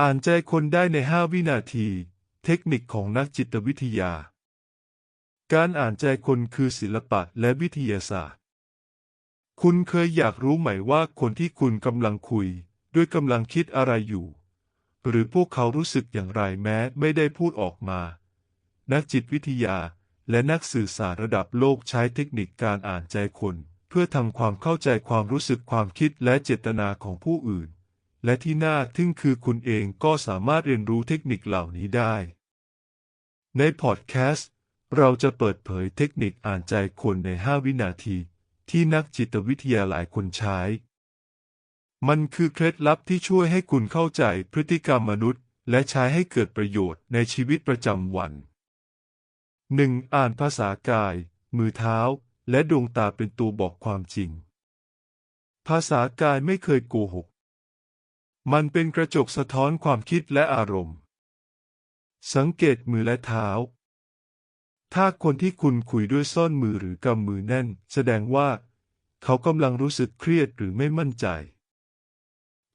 อ่านใจคนได้ใน 5 วินาที เทคนิคของนักจิตวิทยา การอ่านใจคนคือศิลปะและวิทยาศาสตร์ คุณเคยอยากรู้ไหมว่าคนที่คุณกำลังคุย ด้วยกำลังคิดอะไรอยู่ หรือพวกเขารู้สึกอย่างไรแม้ไม่ได้พูดออกมา นักจิตวิทยาและนักสื่อสารระดับโลกใช้เทคนิคการอ่านใจคน เพื่อทำความเข้าใจความรู้สึกความคิดและเจตนาของผู้อื่น และที่น่าทึ่งคือคุณเองก็สามารถเรียนรู้เทคนิคเหล่านี้ได้ ในพอดแคสต์ เราจะเปิดเผยเทคนิคอ่านใจคนใน 5 วินาที ที่นักจิตวิทยาหลายคนใช้ มันคือเคล็ดลับที่ช่วยให้คุณเข้าใจพฤติกรรมมนุษย์ และใช้ให้เกิดประโยชน์ในชีวิตประจำวัน 1. อ่านภาษากาย มือเท้า และดวงตาเป็นตัวบอกความจริง ภาษากายไม่เคยโกหก มันเป็นกระจกสะท้อนความคิดและอารมณ์ สังเกตมือและเท้า ถ้าคนที่คุณคุยด้วยซ่อนมือหรือกำมือแน่น แสดงว่า เขากำลังรู้สึกเครียดหรือไม่มั่นใจ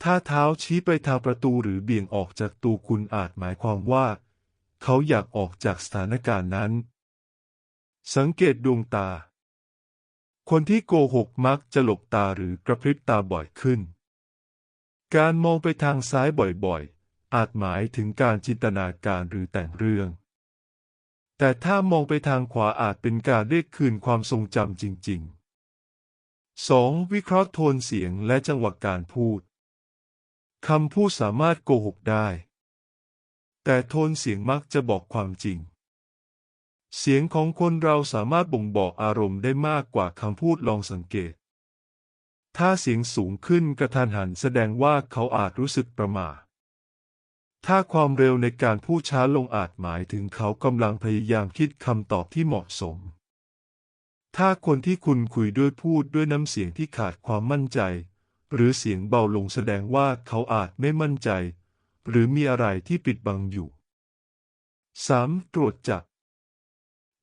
ถ้าเท้าชี้ไปทางประตูหรือเบี่ยงออกจากตูคุณอาจหมายความว่า เขาอยากออกจากสถานการณ์นั้น สังเกตดวงตา คนที่โกหกมักจะหลบตาหรือกระพริบตาบ่อยขึ้น การมองไปทางซ้ายบ่อยๆ อาจหมายถึงการจินตนาการหรือแต่งเรื่อง แต่ถ้ามองไปทางขวาอาจเป็นการเรียกคืนความทรงจำจริง ๆ 2. วิเคราะห์โทนเสียงและจังหวะการพูด คำพูดสามารถโกหกได้ แต่โทนเสียงมักจะบอกความจริง เสียงของคนเราสามารถบ่งบอกอารมณ์ได้มากกว่าคำพูดลองสังเกต ถ้าเสียงสูงขึ้นกระทันหันแสดงว่าเขาอาจรู้สึกประหม่าถ้าความเร็วในการพูดช้าลงอาจหมายถึงเขากำลังพยายามคิดคำตอบที่เหมาะสม ถ้าคนที่คุณคุยด้วยพูดด้วยน้ำเสียงที่ขาดความมั่นใจ หรือเสียงเบาลงแสดงว่าเขาอาจไม่มั่นใจ หรือมีอะไรที่ปิดบังอยู่ 3. ตรวจจับ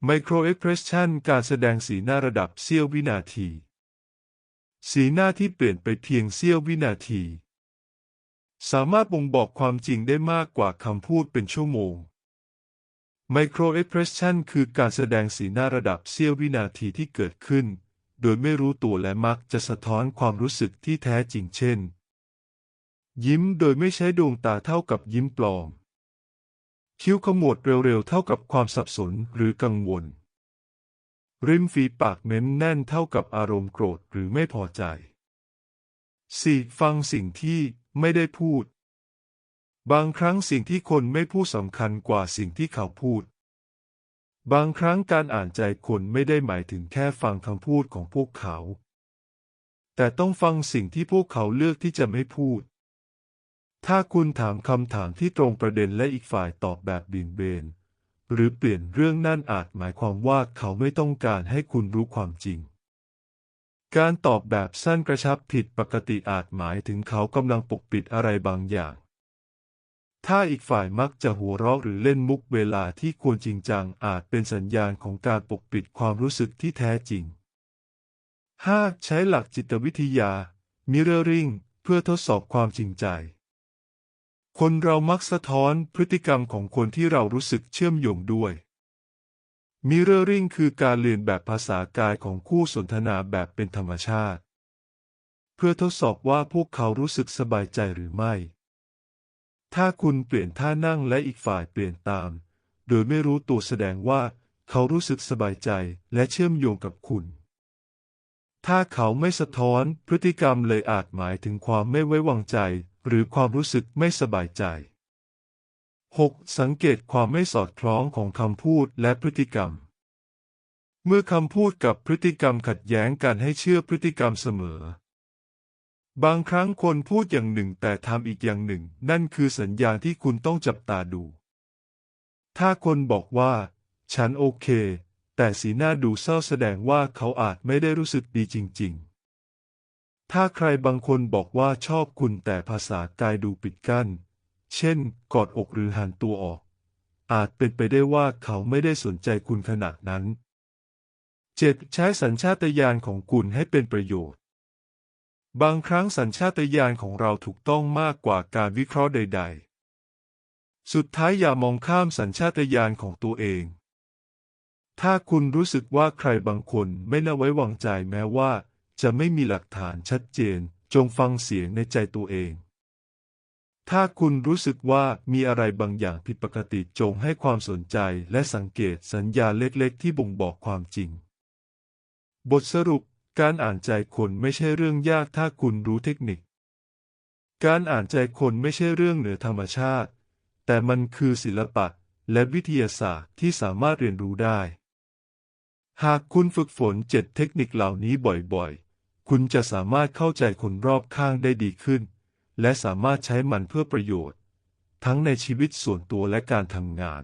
Micro Expression การแสดงสีหน้าระดับเสี้ยววินาที สีหน้าที่เปลี่ยนไปเพียงเสี้ยววินาที สามารถบ่งบอกความจริงได้มากกว่าคำพูดเป็นชั่วโมง Micro Expression คือการแสดงสีหน้าระดับเสี้ยววินาทีที่เกิดขึ้น โดยไม่รู้ตัวและมักจะสะท้อนความรู้สึกที่แท้จริงเช่น ยิ้มโดยไม่ใช้ดวงตาเท่ากับยิ้มปลอม คิ้วขมวดเร็วๆเท่ากับความสับสนหรือกังวล ริมฝีปากเน้นแน่นเท่ากับอารมณ์โกรธหรือไม่พอใจ 4. ฟังสิ่งที่ไม่ได้พูด บางครั้งสิ่งที่คนไม่พูดสำคัญกว่าสิ่งที่เขาพูด บางครั้งการอ่านใจคนไม่ได้หมายถึงแค่ฟังคำพูดของพวกเขา แต่ต้องฟังสิ่งที่พวกเขาเลือกที่จะไม่พูด ถ้าคุณถามคำถามที่ตรงประเด็นและอีกฝ่ายตอบแบบบินเบน หรือเปลี่ยนเรื่องนั่นอาจหมายความว่าเขาไม่ต้องการให้คุณรู้ความจริง การตอบแบบสั้นกระชับผิดปกติอาจหมายถึงเขากำลังปกปิดอะไรบางอย่าง ถ้าอีกฝ่ายมักจะหัวเราะหรือเล่นมุกเวลาที่ควรจริงจังอาจเป็นสัญญาณของการปกปิดความรู้สึกที่แท้จริง 5. ใช้หลักจิตวิทยา Mirroring เพื่อทดสอบความจริงใจ คนเรามักสะท้อนพฤติกรรมของคนที่เรารู้สึกเชื่อมโยงด้วย Mirroring คือการเรียนแบบภาษากายของคู่สนทนาแบบเป็นธรรมชาติ เพื่อทดสอบว่าพวกเขารู้สึกสบายใจหรือไม่ ถ้าคุณเปลี่ยนท่านั่งและอีกฝ่ายเปลี่ยนตาม โดยไม่รู้ตัวแสดงว่าเขารู้สึกสบายใจและเชื่อมโยงกับคุณ ถ้าเขาไม่สะท้อนพฤติกรรมเลยอาจหมายถึงความไม่ไว้วางใจ หรือความรู้สึกไม่สบายใจ 6. สังเกตความไม่สอดคล้องของคำพูดและพฤติกรรม เมื่อคำพูดกับพฤติกรรมขัดแย้งกันให้เชื่อพฤติกรรมเสมอ บางครั้งคนพูดอย่างหนึ่งแต่ทำอีกอย่างหนึ่ง นั่นคือสัญญาณที่คุณต้องจับตาดู ถ้าคนบอกว่า ฉันโอเค แต่สีหน้าดูเศร้าแสดงว่าเขาอาจไม่ได้รู้สึกดีจริง ๆ ถ้าใครบางคนบอกว่าชอบคุณแต่ภาษากายดูปิดกั้น เช่น กอดอกหรือหันตัวออก อาจเป็นไปได้ว่าเขาไม่ได้สนใจคุณขนาดนั้น 7. ใช้สัญชาตญาณของคุณให้เป็นประโยชน์ บางครั้งสัญชาตญาณของเราถูกต้องมากกว่าการวิเคราะห์ใด ๆ สุดท้ายอย่ามองข้ามสัญชาตญาณของตัวเอง ถ้าคุณรู้สึกว่าใครบางคนไม่น่าไว้วางใจแม้ว่า จะไม่มีหลักฐานชัดเจน จงฟังเสียงในใจตัวเอง ถ้าคุณรู้สึกว่ามีอะไรบางอย่างผิดปกติจงให้ความสนใจและสังเกตสัญญาเล็กๆ ที่บ่งบอกความจริง บทสรุป การอ่านใจคนไม่ใช่เรื่องยากถ้าคุณรู้เทคนิค การอ่านใจคนไม่ใช่เรื่องเหนือธรรมชาติ แต่มันคือศิลปะและวิทยาศาสตร์ที่สามารถเรียนรู้ได้ หากคุณฝึกฝนเจ็ดเทคนิคเหล่านี้บ่อยๆ คุณจะสามารถเข้าใจคนรอบข้างได้ดีขึ้น และสามารถใช้มันเพื่อประโยชน์ ทั้งในชีวิตส่วนตัวและการทำงาน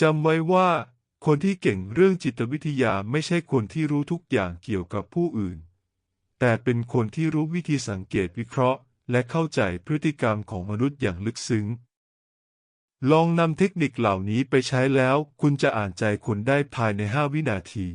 จำไว้ว่า คนที่เก่งเรื่องจิตวิทยาไม่ใช่คนที่รู้ทุกอย่างเกี่ยวกับผู้อื่น แต่เป็นคนที่รู้วิธีสังเกตวิเคราะห์ และเข้าใจพฤติกรรมของมนุษย์อย่างลึกซึ้ง ลองนำเทคนิคเหล่านี้ไปใช้แล้ว คุณจะอ่านใจคนได้ภายใน 5 วินาที